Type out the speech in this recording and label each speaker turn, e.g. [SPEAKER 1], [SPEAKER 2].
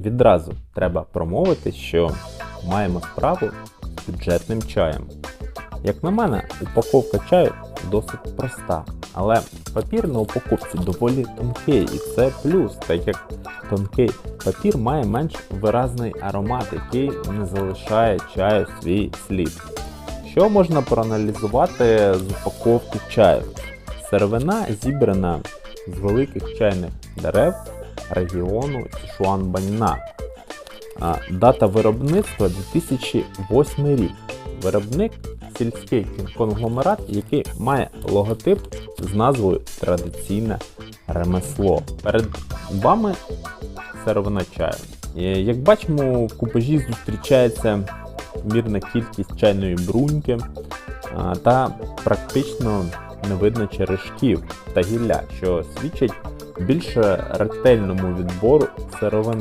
[SPEAKER 1] Відразу треба промовити, що маємо справу з бюджетним чаєм. Як на мене, упаковка чаю досить проста, але папір на упаковці доволі тонкий, і це плюс, так як тонкий папір має менш виразний аромат, який не залишає чаю свій слід. Що можна проаналізувати з упаковки чаю? Сировина зібрана з великих чайних дерев регіону Січуанбаньна. А, Дата виробництва 2008 рік. Виробник сільський конгломерат, який має логотип з назвою Традиційне ремесло. Перед вами сировина чаю. Як бачимо, в купажі зустрічається мірна кількість чайної бруньки та практично не видно черешків та гілля, що свідчить більше ретельному відбору сировини.